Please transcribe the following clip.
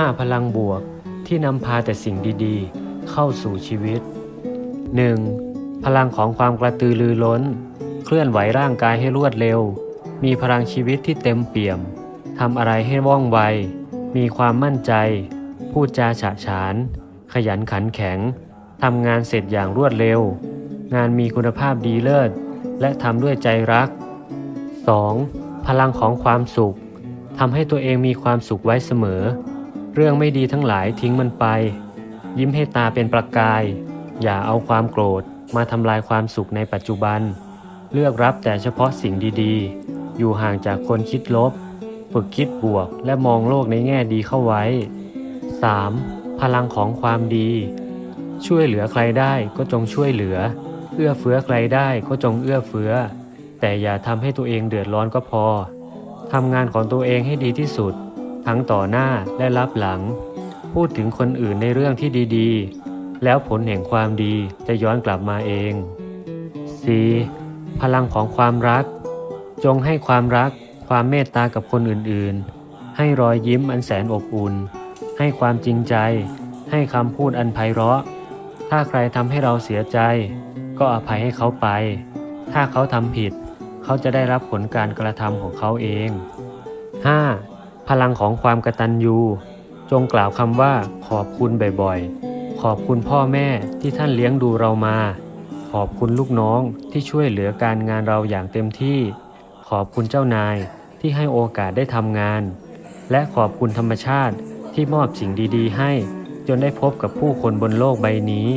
5. พลังบวกที่นำพาแต่สิ่งดีๆ เข้าสู่ชีวิต 1. พลังของความกระตือรือร้น เคลื่อนไหวร่างกายให้รวดเร็ว มีพลังชีวิตที่เต็มเปี่ยมทำอะไรให้ว่องไว มีความมั่นใจ พูดจาฉะฉาน ขยันขันแข็งทำงานเสร็จอย่างรวดเร็ว งานมีคุณภาพดีเลิศ และทำด้วยใจรัก 2. พลังของความสุขทำให้ตัวเองมีความสุขไว้เสมอ เรื่องไม่ดีทั้งหลายทิ้งมันไป ยิ้มให้ตาเป็นประกาย อย่าเอาความโกรธมาทำลายความสุขในปัจจุบัน เลือกรับแต่เฉพาะสิ่งดีๆ อยู่ห่างจากคนคิดลบ ฝึกคิดบวกและมองโลกในแง่ดีเข้าไว้ 3. พลังของความดี ช่วยเหลือใครได้ก็จงช่วยเหลือ เอื้อเฟื้อใครได้ก็จงเอื้อเฟื้อ แต่อย่าทำให้ตัวเองเดือดร้อนก็พอทำงานของตัวเองให้ดีที่สุด ทั้งต่อหน้าและรับหลัง พูดถึงคนอื่นในเรื่องที่ดีๆ แล้วผลแห่งความดีจะย้อนกลับมาเอง 4. พลังของความรัก จงให้ความรัก ความเมตตากับคนอื่นๆ ให้รอยยิ้มอันแสนอบอุ่น ให้ความจริงใจ ให้คำพูดอันไพเราะ ถ้าใครทำให้เราเสียใจ ก็อภัยให้เขาไป ถ้าเขาทำผิด เขาจะได้รับผลการกระทำของเขาเอง 5. พลังของความกตัญญูจงกล่าวคำว่าขอบคุณบ่อยๆ ขอบคุณพ่อแม่ที่ท่านเลี้ยงดูเรามา ขอบคุณลูกน้องที่ช่วยเหลือการงานเราอย่างเต็มที่ ขอบคุณเจ้านายที่ให้โอกาสได้ทำงาน และขอบคุณธรรมชาติที่มอบสิ่งดีๆ ให้ จนได้พบกับผู้คนบนโลกใบนี้